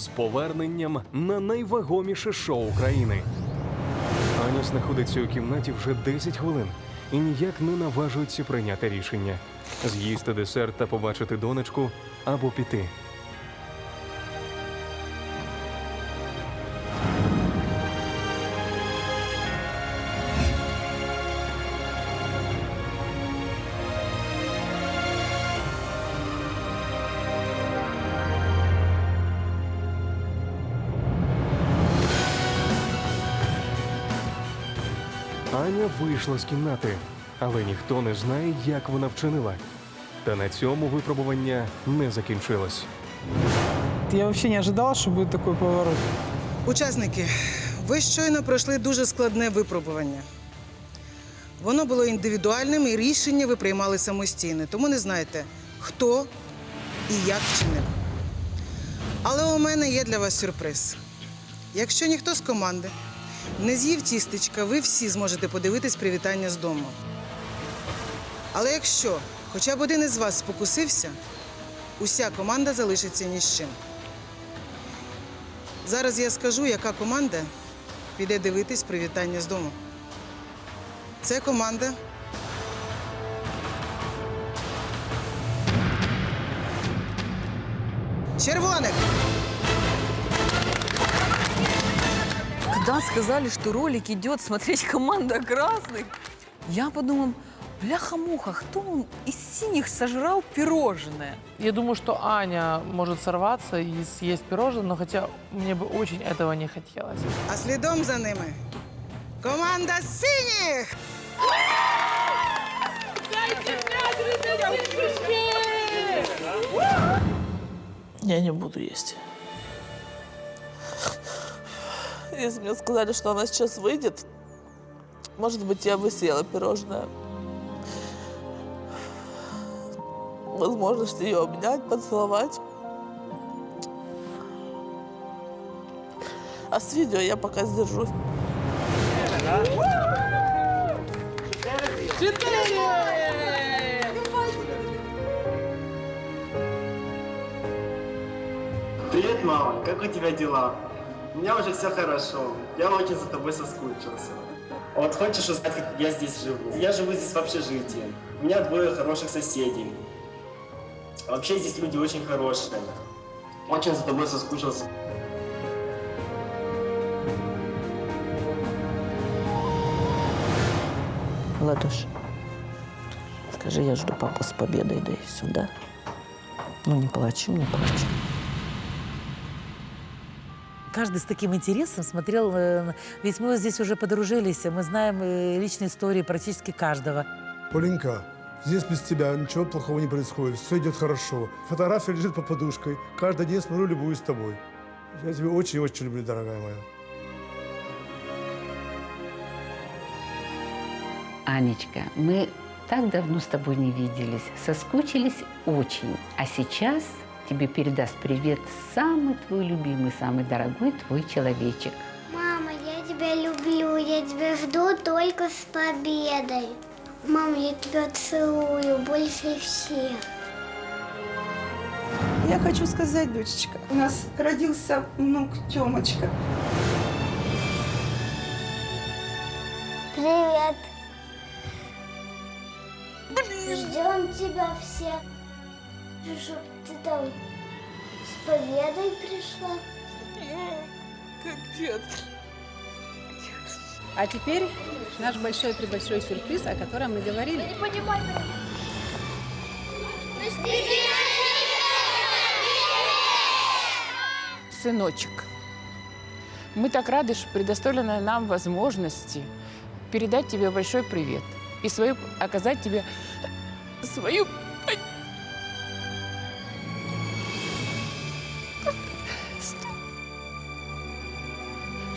з поверненням на найвагоміше шоу України. Аня знаходиться у кімнаті вже 10 хвилин і ніяк не наважується прийняти рішення з'їсти десерт та побачити донечку або піти. Аня вийшла з кімнати, але ніхто не знає, як вона вчинила. Та на цьому випробування не закінчилось. Я вообще не ожидала, что будет такой поворот. Учасники, ви щойно пройшли дуже складне випробування. Воно було індивідуальним і рішення ви приймали самостійно, тому не знаєте, хто і як вчинив. Але у мене є для вас сюрприз. Якщо ніхто з команди не з'їв тістечка, ви всі зможете подивитись привітання з дому. Але якщо хоча б один із вас спокусився, уся команда залишиться ні з чим. Зараз я скажу, яка команда піде дивитись привітання з дому. Це команда. Червоних! Когда сказали, что ролик идет смотреть команда красных, я подумала, бляха-муха, кто он из синих сожрал пирожное? Я думаю, что Аня может сорваться и съесть пирожное, но хотя мне бы очень этого не хотелось. А слідом за ними команда синіх! Я не буду есть. Если мне сказали, что она сейчас выйдет, может быть, я бы съела пирожное. Возможность ее обнять, поцеловать. А с видео я пока сдержусь. Привет, мама, как у тебя дела? У меня уже все хорошо. Я очень за тобой соскучился. А Вот хочешь узнать, как я здесь живу? Я живу здесь в общежитии. У меня двое хороших соседей. А Вообще здесь люди очень хорошие. Очень за тобой соскучился. Ладуш, скажи, я жду папу с победой, да и все, да? Ну, не плачу, не плачу. Каждый с таким интересом смотрел, э, ведь мы здесь уже подружились, мы знаем э, личные истории практически каждого. Поленька, здесь без тебя ничего плохого не происходит, все идет хорошо. Фотография лежит под подушкой. Каждый день смотрю, любуюсь с тобой. Я тебя очень-очень люблю, дорогая моя. Анечка, мы так давно с тобой не виделись, соскучились очень. А сейчас тебе передаст привет самый твой любимый, самый дорогой твой человечек. Мама, я тебя люблю, я тебя жду только с победой. Мама, я тебя целую больше всех. Я хочу сказать, дочечка, у нас родился внук Тёмочка. Привет. Ждем тебя все. Чтоб ты там с победой пришла. Капец. А теперь наш большой-пребольшой сюрприз, о котором мы говорили. Сыночек, мы так рады, что предоставленной нам возможности передать тебе большой привет и свою, оказать тебе свою...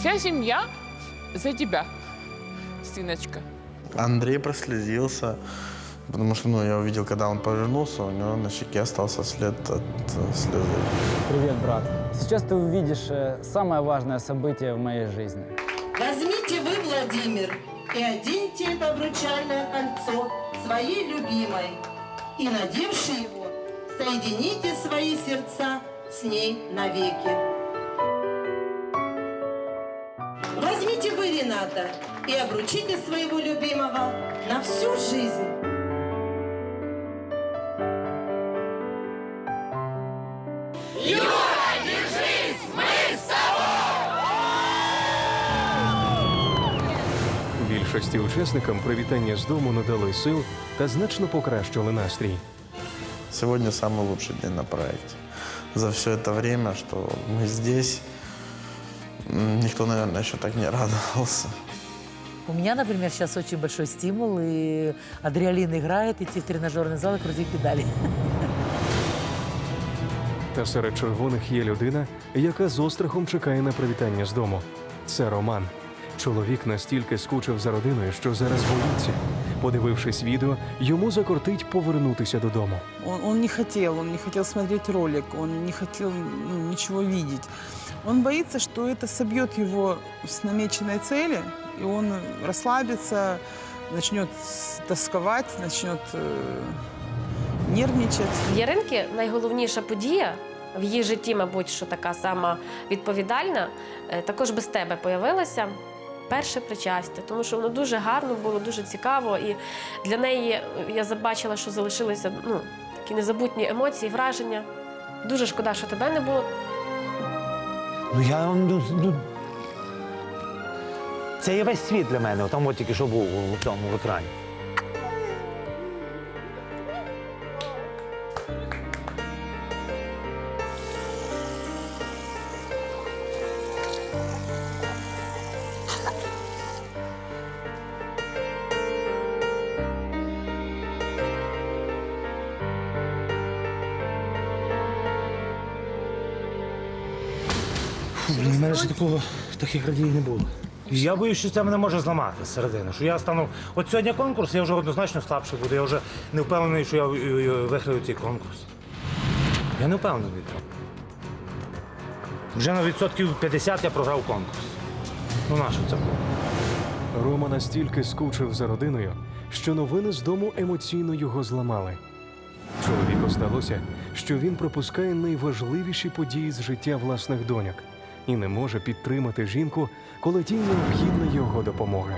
Вся семья за тебя, сыночка. Андрей прослезился, потому что ну, я увидел, когда он повернулся, у него на щеке остался след от э, слезы. Привет, брат. Сейчас ты увидишь э, самое важное событие в моей жизни. Возьмите вы, Владимир, и оденьте это обручальное кольцо своей любимой. И, надевши его, соедините свои сердца с ней навеки. года и обручите своего любимого на всю жизнь. Юра, держись, мы с Більшості учасникам привітання з дому надали сил та значно покращили настрій. Сегодня самый лучший день на проекте. За все это время, что мы здесь, м, никто, наверное, еще так не радовался. У меня, например, сейчас очень большой стимул, и адреналин играет, идти в тренажерный зал и крутить педали. Та серед червоних є людина, яка з острахом чекає на привітання з дому. Це Роман. Чоловік настільки скучив за родиною, що зараз боїться. Подивившись відео, йому закортить повернутися додому. Он, он не хотел, он не хотел смотреть ролик, он не хотел ну, ничего видеть. Он боится, что это собьет его с намеченной цели, и он расслабится, начнет тосковать, начнет э, нервничать. В Яринки найголовніша подія в її житті, мабуть, що така сама відповідальна, е, також без тебе появилася. Перше причастя, тому що воно дуже гарно було, дуже цікаво. І для неї е, я забачила, що залишилися ну, такі незабутні емоції, враження. Дуже шкода, що тебе не було. Ну я ну, ну це є весь світ для мене. Там от тільки що був у цьому в екрані. У мене ж такого таких радій не було. Я боюсь, що це мене може зламати зсередини. Що я стану. От сьогодні конкурс, я вже однозначно слабший буду. Я вже не впевнений, що я е, е, виграю цей конкурс. Я не впевнений. Вже на відсотків 50 я програв конкурс. Ну нащо це було? Рома настільки скучив за родиною, що новини з дому емоційно його зламали. Чоловіку здалося, що він пропускає найважливіші події з життя власних доньок і не може підтримати жінку, коли тій необхідна його допомога.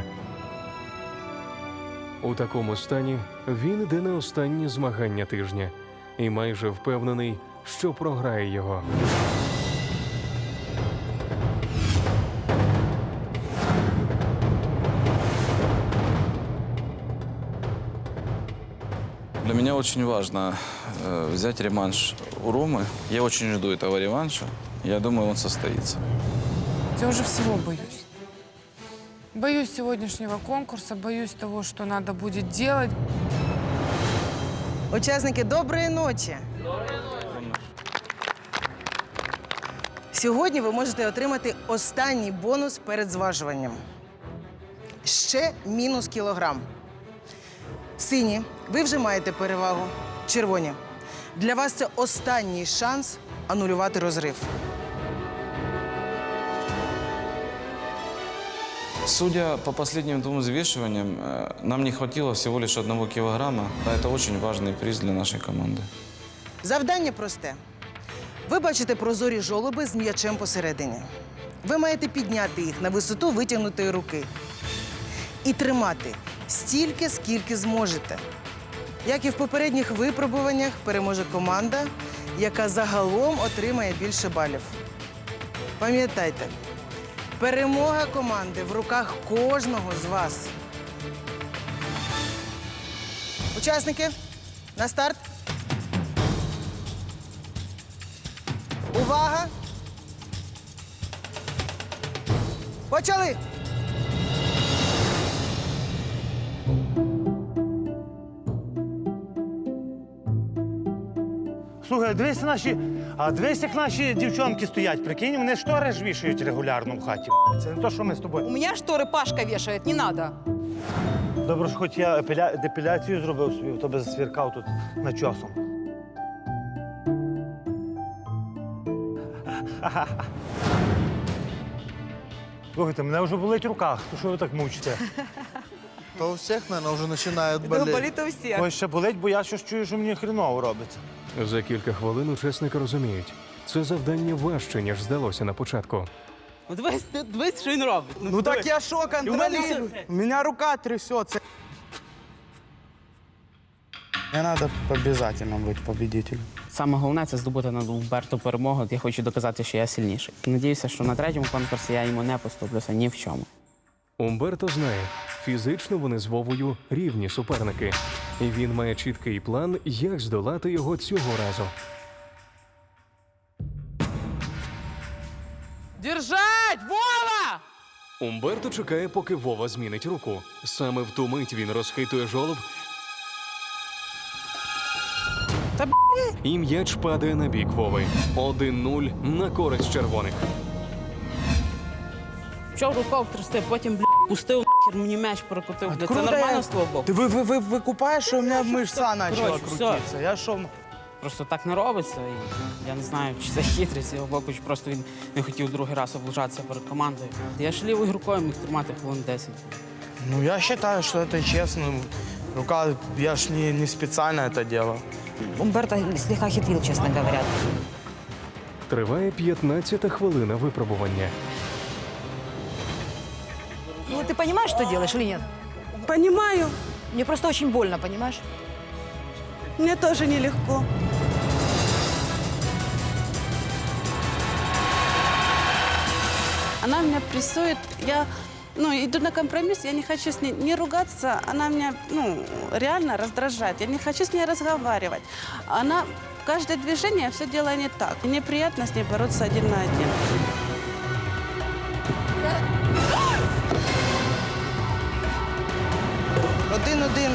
У такому стані він іде на останні змагання тижня і майже впевнений, що програє його. Для меня очень важно э, взять реванш у Ромы. Я очень жду этого реванша. Я думаю, он состоится. Я уже всего боюсь. Боюсь сегодняшнего конкурса, боюсь того, что надо будет делать. Учасники, доброї ночі. Сьогодні ви можете отримати останній бонус перед зважуванням. Ще мінус кілограм. Сині, ви вже маєте перевагу. Червоні. Для вас це останній шанс анулювати розрив. Судя по последним двум взвешиваниям, э, нам не хватило всего лишь одного килограмма. А Это очень важный приз для нашей команды. Завдання просте. Ви бачите прозорі жолоби з м'ячем посередині. Ви маєте підняти їх на висоту витягнутої руки і тримати стільки, скільки зможете. Як і в попередніх випробуваннях, переможе команда, яка загалом отримає більше балів. Пам'ятайте, перемога команди в руках кожного з вас. Учасники, на старт. Увага! Почали! Слухай, дивись наші. А дивись, як наші дівчонки стоять. Прикинь, вони штори ж вішають регулярно в хаті. Це не то, що ми з тобою. У меня шторы Пашка вешает, не надо. Добре, що хоч я епіля... депіляцію зробив собі, в тебе засвіркав тут начосом. Слухайте, мене вже болить рука. То що ви так мучите? То у всех, наверное, уже начинают болеть. болит у всех. Ой, ще болить, бо я щось чую, що мені хріново робиться. За кілька хвилин учасники розуміють, це завдання важче, ніж здалося на початку. Ну дивись, ти- дивись, що він робить. Ну так я що І мене контролюю? У меня рука трясется. Мне надо обязательно быть победителем. Саме головне це здобути над Умберто перемогу. Я хочу доказати, що я сильніший. Надіюся, що на третьому конкурсі я йому не поступлюся ні в чому. Умберто знає, фізично вони з Вовою рівні суперники, і він має чіткий план, як здолати його цього разу. Держать! Вова! Умберто чекає, поки Вова змінить руку. Саме в ту мить він розхитує жолоб. І м'яч падає на бік Вови. 1-0 на користь червоних Почав рукав трясти, потім бля, пустив нахер мені м'яч прокотив. Бля, це Круто нормально я- з твого боку? Ты вы, вы, вы, выкупаешь, что у меня мышца начала Короче, всё. крутиться. Я шо? Просто так не робиться. І я не знаю, чи це хитрість з його боку, чи просто він не хотів другий раз облажатися перед командою. Я ж лівою рукою міг тримати хвилин 10. Ну, я считаю, что это честно. Рука, я ж не, не специально это делал. Умберто слегка хитрил, честно говоря. Триває 15-та хвилина випробування. Ну, ты понимаешь, что делаешь или нет? Понимаю. Мне просто очень больно, понимаешь? Мне тоже нелегко. Она меня прессует. Я ну, иду на компромисс, я не хочу с ней не ругаться. Она меня ну, реально раздражает. Я не хочу с ней разговаривать. Она каждое движение все делает не так. Мне приятно с ней бороться один на один. Один-один.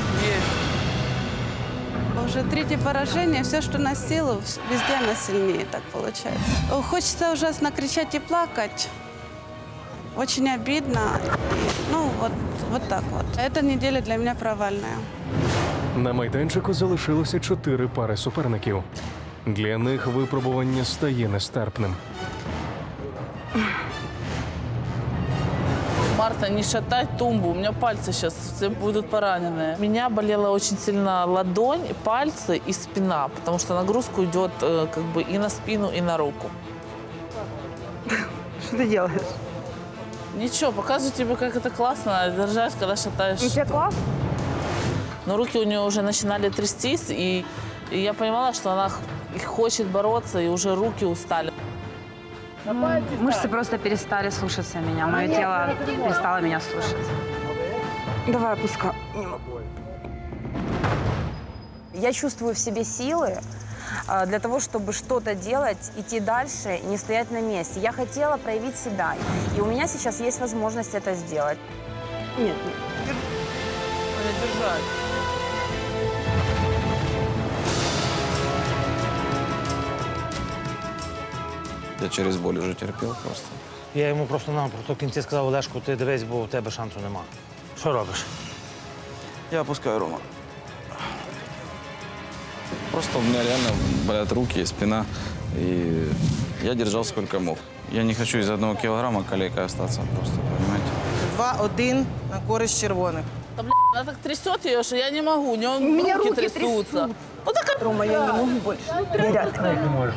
Уже третье поражение, все, что на силу, везде она сильнее, так получается. Хочется ужасно кричать и плакать. Очень обидно. И, ну, вот, вот так вот. Эта неделя для меня провальная. На майданчику залишилося чотири пари суперників. Для них випробування стає нестерпним. Марта, не шатай тумбу, у меня пальцы сейчас все будут поранены. У меня болела очень сильно ладонь, пальцы и спина, потому что нагрузка идет э, как бы и на спину, и на руку. Что ты делаешь? Ничего, показываю тебе, как это классно держать, когда шатаешь. У тебя класс? Но руки у нее уже начинали трястись, и, и я понимала, что она хочет бороться, и уже руки устали. Мышцы просто перестали слушаться меня. Мое тело перестало меня слушать. Давай, опускай. Я чувствую в себе силы а, для того, чтобы что-то делать, идти дальше и не стоять на месте. Я хотела проявить себя, и у меня сейчас есть возможность это сделать. Нет, Держать. Я через боль уже терпел просто. Я йому просто напросто в кінці сказав, Олешку, ти дивись, бо у тебе шансу нема. Що робиш? Я опускаю Рома. Просто у меня реально болят руки и спина. И я держал сколько мог. Я не хочу из-за одного килограмма калекой остаться просто, понимаете? Два-один на користь червоних. Да, бля, она так трясет ее, что я не могу, у нее У меня руки, руки трясутся. Ну так Рома, я не могу больше. Не можеш.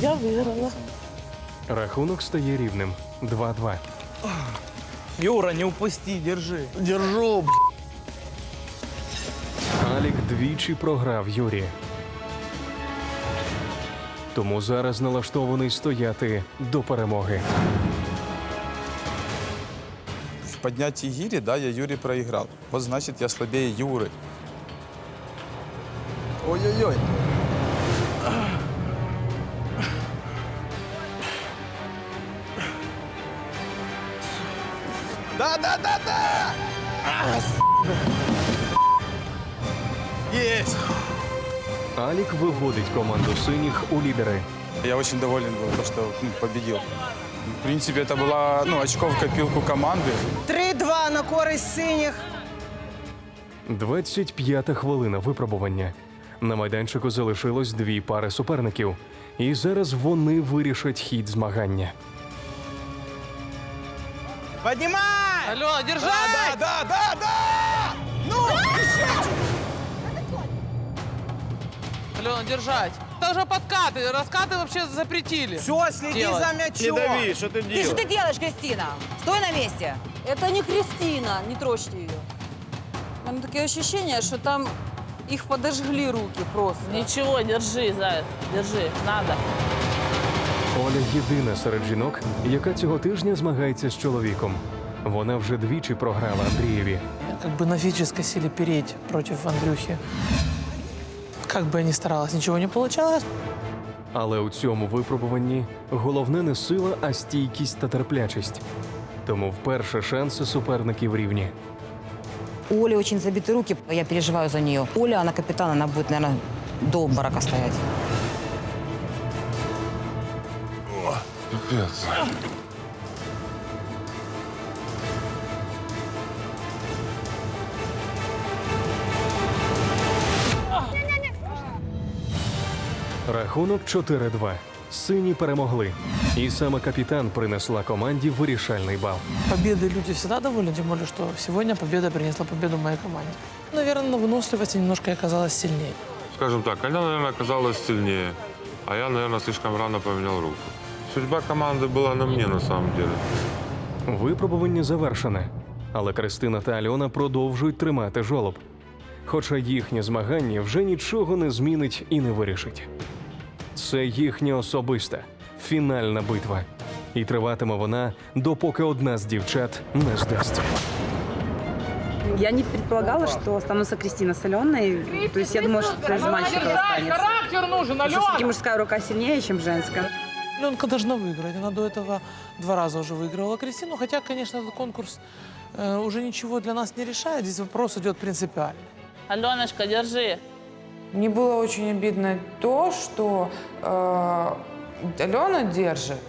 Я выиграла. Рахунок стає рівним 2-2. Юра, не упусти, держи. Держу, б***ь. Алік двічі програв Юрі. Тому зараз налаштований стояти до перемоги. В поднятии гири, да, я Юре проиграл. Вот значит, я слабее Юры. Ой-ой-ой. Алік виводить команду синіх у лідери. Я очень доволен был, то, что ну, победил. В принципе, это была ну, очко в копилку команды. Три-два на користь синіх. 25-та хвилина випробування. На майданчику залишилось дві пари суперників, і зараз вони вирішать хід змагання. Поднимай! Алло, держать! Да, да, да, да! Алена, держать. Да это уже подкаты. Раскаты вообще запретили. Все, следи делать. за мячом. что ты Ты что ты делаешь, Кристина? Стой на месте. Это не Кристина, не трожьте ее. У меня такие ощущения, что там их подожгли руки просто. Ничего, держи, Заяц, держи, надо. Оля єдина серед жінок, яка цього тижня змагається з чоловіком. Вона вже двічі програла Андрієві. Как бы на физической силе переть против Андрюхи. Как бы я ни старалась, ничего не получалось. Але у цьому випробуванні головне не сила, а стійкість та терплячість. Тому вперше шанси суперників рівні. У Оли очень забиты руки, я переживаю за нее. Оля, она капитан, она будет, наверное, до обморока стоять. Рахунок 4-2. Сині перемогли. І саме капітан принесла команді вирішальний бал. Победы люди всегда довольны, тем более, что сегодня победа принесла победу моей команде. Наверное, на выносливости немножко я оказалась сильнее. Скажем так, она, наверное, оказалась сильнее, а я, наверное, слишком рано поменял руку. Судьба команды была на мне, на самом деле. Випробування завершене, але Кристина та Альона продовжують тримати жолоб. Хоча їхнє змагання вже нічого не змінить і не вирішить. Це їхня особиста фінальна битва. І триватиме вона, допоки одна з дівчат не здасться. Я не предполагала, что останутся Кристина с Аленой. То есть я думала, что кто из мальчиков останется. Характер нужен, Потому что все-таки мужская рука сильнее, чем женская. Аленка должна выиграть. Она до этого два раза уже выигрывала Кристину. Хотя, конечно, этот конкурс э, уже ничего для нас не решает. Здесь вопрос идет принципиальный. Аленочка, держи. Мне было очень обидно то, что э, Алена держит.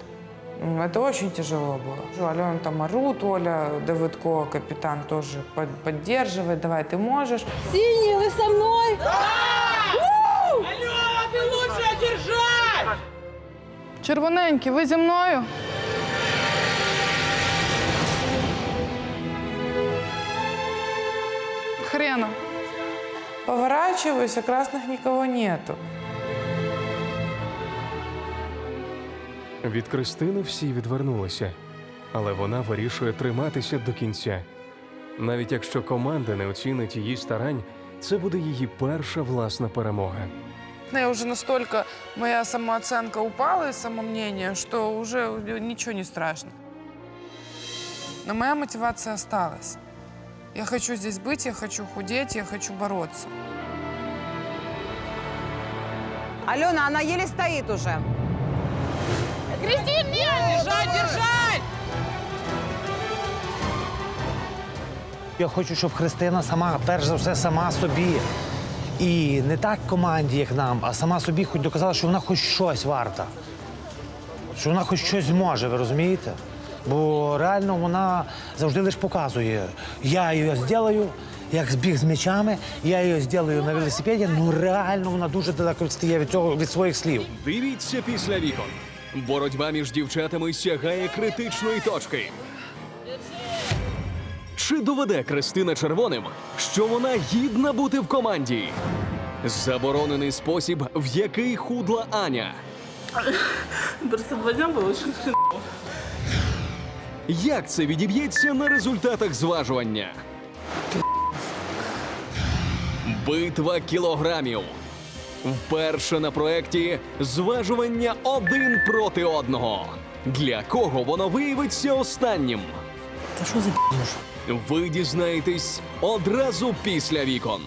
Это очень тяжело было. Алена там орут, Оля Давыдко, капитан, тоже под- поддерживает. Давай, ты можешь. Синий, вы со мной? Алена, ты лучше держать! Червоненький, ви зі мною? Хрена. Поворачиваюсь, а красных никого нету. Від Кристини всі відвернулися, але вона вирішує триматися до кінця. Навіть якщо команда не оцінить її старань, це буде її перша власна перемога. Я уже настолько, моя самооценка упала и самомнение, что уже ничего не страшно. Но моя мотивация осталась. Я хочу здесь быть, я хочу худеть, я хочу бороться. Алена, она еле стоит уже. Кристин, нет! Держать, держать! Я хочу, щоб Христина сама, перш за все, сама собі. І не так команді, як нам, а сама собі хоч доказала, що вона хоч щось варта. Що вона хоч щось може, ви розумієте? Бо реально вона завжди лише показує. Я її зроблю, як збіг з м'ячами, я її зроблю на велосипеді. Ну реально вона дуже далеко відстає від цього від своїх слів. Дивіться після вікон. Боротьба між дівчатами сягає критичної точки. Чи доведе Кристина Червоним, що вона гідна бути в команді? Заборонений спосіб, в який худла Аня. Просто два дня было очень Як це відіб'ється на результатах зважування? Битва кілограмів. Вперше на проєкті зважування один проти одного. Для кого воно виявиться останнім? Та що за Ви дізнаєтесь одразу після вікон.